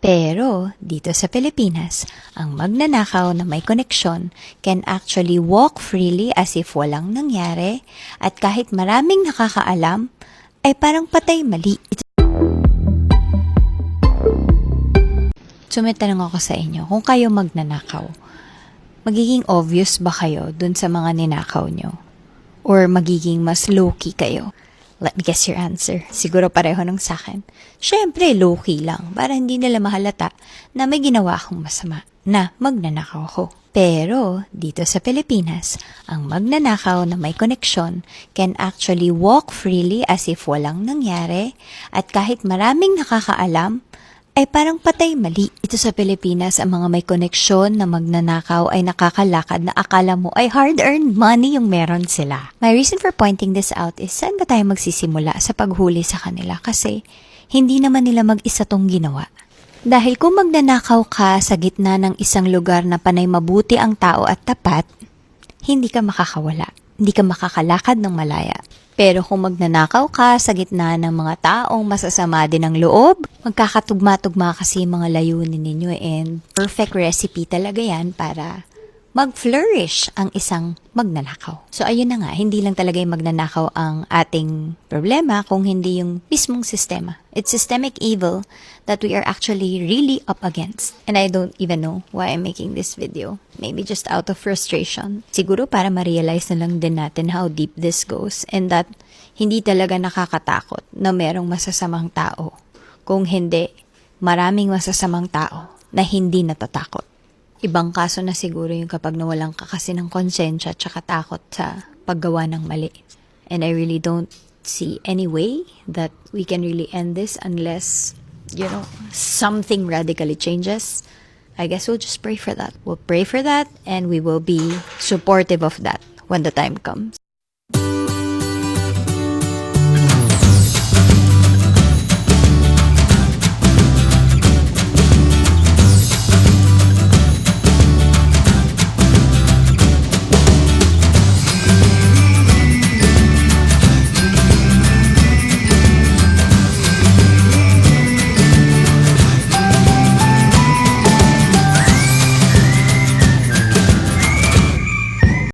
Pero dito sa Pilipinas, ang magnanakaw na may koneksyon can actually walk freely as if walang nangyari at kahit maraming nakakaalam, ay parang patay mali. So may ako sa inyo, kung kayo magnanakaw, magiging obvious ba kayo dun sa mga ninakaw nyo? Or magiging mas low-key kayo? Let me guess your answer. Siguro pareho nung sa akin. Siyempre, low-key lang para hindi nila mahalata na may ginawa akong masama na magnanakaw ako. Pero, dito sa Pilipinas, ang magnanakaw na may koneksyon can actually walk freely as if walang nangyari at kahit maraming nakakaalam, ay parang patay mali. Ito sa Pilipinas, ang mga may koneksyon na magnanakaw ay nakakalakad na akala mo ay hard-earned money yung meron sila. My reason for pointing this out is saan ba tayo magsisimula sa paghuli sa kanila? Kasi hindi naman nila mag-isa tong ginawa. Dahil kung magnanakaw ka sa gitna ng isang lugar na panay mabuti ang tao at tapat, hindi ka makakawala. Hindi ka makakalakad ng malaya. Pero kung magnanakaw ka sa gitna ng mga taong masasama din ang loob, magkakatugma-tugma kasi mga layunin ninyo and perfect recipe talaga yan para mag-flourish ang isang magnanakaw. So ayun na nga, hindi lang talaga yung magnanakaw ang ating problema kung hindi yung mismong sistema. It's systemic evil that we are actually really up against. And I don't even know why I'm making this video. Maybe just out of frustration. Siguro para ma-realize na lang din natin how deep this goes and that hindi talaga nakakatakot na merong masasamang tao. Kung hindi, maraming masasamang tao na hindi natatakot. Ibang kaso na siguro yung kapag nawalan ka kasi ng konsensya at takot sa paggawa ng mali. And I really don't see any way that we can really end this unless, you know, something radically changes. I guess we'll just pray for that. We'll pray for that and we will be supportive of that when the time comes.